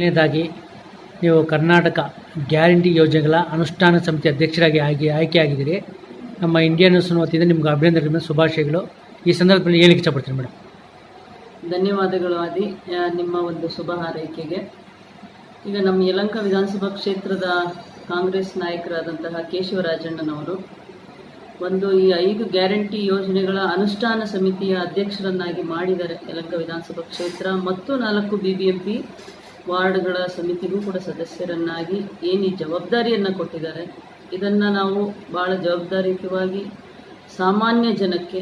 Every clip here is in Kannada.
ಮೊದಲನೇದಾಗಿ ನೀವು ಕರ್ನಾಟಕ ಗ್ಯಾರಂಟಿ ಯೋಜನೆಗಳ ಅನುಷ್ಠಾನ ಸಮಿತಿ ಅಧ್ಯಕ್ಷರಾಗಿ ಆಗಿ ಆಯ್ಕೆಯಾಗಿದ್ದೀರಿ. ನಮ್ಮ ಇಂಡಿಯನ್ ನ್ಯೂಸ್ನ ವತಿಯಿಂದ ನಿಮ್ಗೆ ಅಭಿನಂದನೆ ಶುಭಾಶಯಗಳು. ಈ ಸಂದರ್ಭದಲ್ಲಿ ಹೇಳಿಕೆ ಇಷ್ಟಪಡ್ತೀನಿ ಮೇಡಮ್ ಧನ್ಯವಾದಗಳು ಆದಿ. ನಿಮ್ಮ ಒಂದು ಶುಭ ಹಾರೈಕೆಗೆ. ಈಗ ನಮ್ಮ ಯಲಂಕ ವಿಧಾನಸಭಾ ಕ್ಷೇತ್ರದ ಕಾಂಗ್ರೆಸ್ ನಾಯಕರಾದಂತಹ ಕೇಶವರಾಜಣ್ಣನವರು ಒಂದು ಈ ಐದು ಗ್ಯಾರಂಟಿ ಯೋಜನೆಗಳ ಅನುಷ್ಠಾನ ಸಮಿತಿಯ ಅಧ್ಯಕ್ಷರನ್ನಾಗಿ ಮಾಡಿದ್ದಾರೆ ಯಲಂಕ ವಿಧಾನಸಭಾ ಕ್ಷೇತ್ರ ಮತ್ತು ನಾಲ್ಕು ಬಿ ಬಿ ಎಂ ಪಿ ವಾರ್ಡ್ಗಳ ಸಮಿತಿಗೂ ಕೂಡ ಸದಸ್ಯರನ್ನಾಗಿ ಏನು ಈ ಜವಾಬ್ದಾರಿಯನ್ನು ಕೊಟ್ಟಿದ್ದಾರೆ, ಇದನ್ನು ನಾವು ಭಾಳ ಜವಾಬ್ದಾರಿಯುತವಾಗಿ ಸಾಮಾನ್ಯ ಜನಕ್ಕೆ,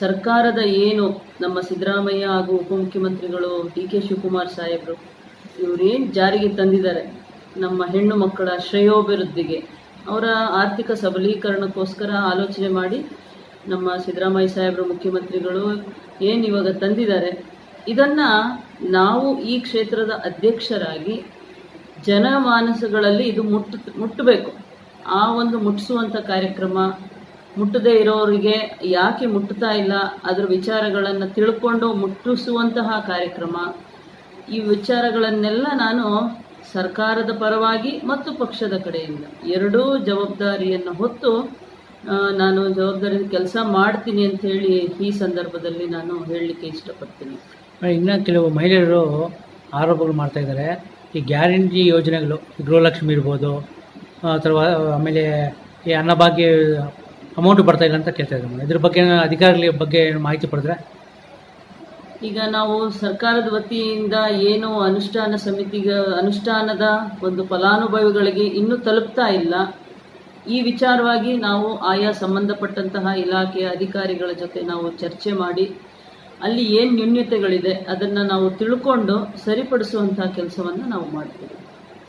ಸರ್ಕಾರದ ಏನು ನಮ್ಮ ಸಿದ್ದರಾಮಯ್ಯ ಹಾಗೂ ಉಪಮುಖ್ಯಮಂತ್ರಿಗಳು ಡಿ ಕೆ ಶಿವಕುಮಾರ್ ಸಾಹೇಬರು ಇವರೇನು ಜಾರಿಗೆ ತಂದಿದ್ದಾರೆ ನಮ್ಮ ಹೆಣ್ಣು ಮಕ್ಕಳ ಶ್ರೇಯೋಭಿವೃದ್ಧಿಗೆ, ಅವರ ಆರ್ಥಿಕ ಸಬಲೀಕರಣಕ್ಕೋಸ್ಕರ ಆಲೋಚನೆ ಮಾಡಿ ನಮ್ಮ ಸಿದ್ದರಾಮಯ್ಯ ಸಾಹೇಬರು ಮುಖ್ಯಮಂತ್ರಿಗಳು ಏನು ಇವಾಗ ತಂದಿದ್ದಾರೆ ಇದನ್ನು ನಾವು ಈ ಕ್ಷೇತ್ರದ ಅಧ್ಯಕ್ಷರಾಗಿ ಜನಮಾನಸಗಳಲ್ಲಿ ಇದು ಮುಟ್ಟ, ಮುಟ್ಟಬೇಕು. ಆ ಒಂದು ಮುಟ್ಟಿಸುವಂಥ ಕಾರ್ಯಕ್ರಮ, ಮುಟ್ಟದೇ ಇರೋರಿಗೆ ಯಾಕೆ ಮುಟ್ಟುತ್ತಾ ಇಲ್ಲ, ಅದರ ವಿಚಾರಗಳನ್ನು ತಿಳ್ಕೊಂಡು ಮುಟ್ಟಿಸುವಂತಹ ಕಾರ್ಯಕ್ರಮ, ಈ ವಿಚಾರಗಳನ್ನೆಲ್ಲ ನಾನು ಸರ್ಕಾರದ ಪರವಾಗಿ ಮತ್ತು ಪಕ್ಷದ ಕಡೆಯಿಂದ ಎರಡೂ ಜವಾಬ್ದಾರಿಯನ್ನು ಹೊತ್ತು ನಾನು ಜವಾಬ್ದಾರಿ ಕೆಲಸ ಮಾಡ್ತೀನಿ ಅಂತ ಹೇಳಿ ಈ ಸಂದರ್ಭದಲ್ಲಿ ನಾನು ಹೇಳಲಿಕ್ಕೆ ಇಷ್ಟಪಡ್ತೀನಿ. ಇನ್ನು ಕೆಲವು ಮಹಿಳೆಯರು ಆರೋಪಗಳು ಮಾಡ್ತಾಯಿದ್ದಾರೆ ಈ ಗ್ಯಾರಂಟಿ ಯೋಜನೆಗಳು, ಗೃಹಲಕ್ಷ್ಮಿ ಇರ್ಬೋದು, ಅಥವಾ ಆಮೇಲೆ ಈ ಅನ್ನಭಾಗ್ಯ ಅಮೌಂಟ್ ಬರ್ತಾ ಇಲ್ಲ ಅಂತ ಕೇಳ್ತಾ ಇದ್ದಾರೆ ಮೇಡಮ್. ಇದ್ರ ಬಗ್ಗೆ ಅಧಿಕಾರಿಗಳ ಬಗ್ಗೆ ಮಾಹಿತಿ ಪಡೆದ್ರೆ? ಈಗ ನಾವು ಸರ್ಕಾರದ ವತಿಯಿಂದ ಏನು ಅನುಷ್ಠಾನ ಸಮಿತಿಗೆ, ಅನುಷ್ಠಾನದ ಒಂದು ಫಲಾನುಭವಿಗಳಿಗೆ ಇನ್ನೂ ತಲುಪ್ತಾ ಇಲ್ಲ. ಈ ವಿಚಾರವಾಗಿ ನಾವು ಆಯಾ ಸಂಬಂಧಪಟ್ಟಂತಹ ಇಲಾಖೆಯ ಅಧಿಕಾರಿಗಳ ಜೊತೆ ನಾವು ಚರ್ಚೆ ಮಾಡಿ ಅಲ್ಲಿ ಏನು ನ್ಯೂನ್ಯತೆಗಳಿದೆ ಅದನ್ನು ನಾವು ತಿಳ್ಕೊಂಡು ಸರಿಪಡಿಸುವಂತಹ ಕೆಲಸವನ್ನು ನಾವು ಮಾಡ್ತೀವಿ.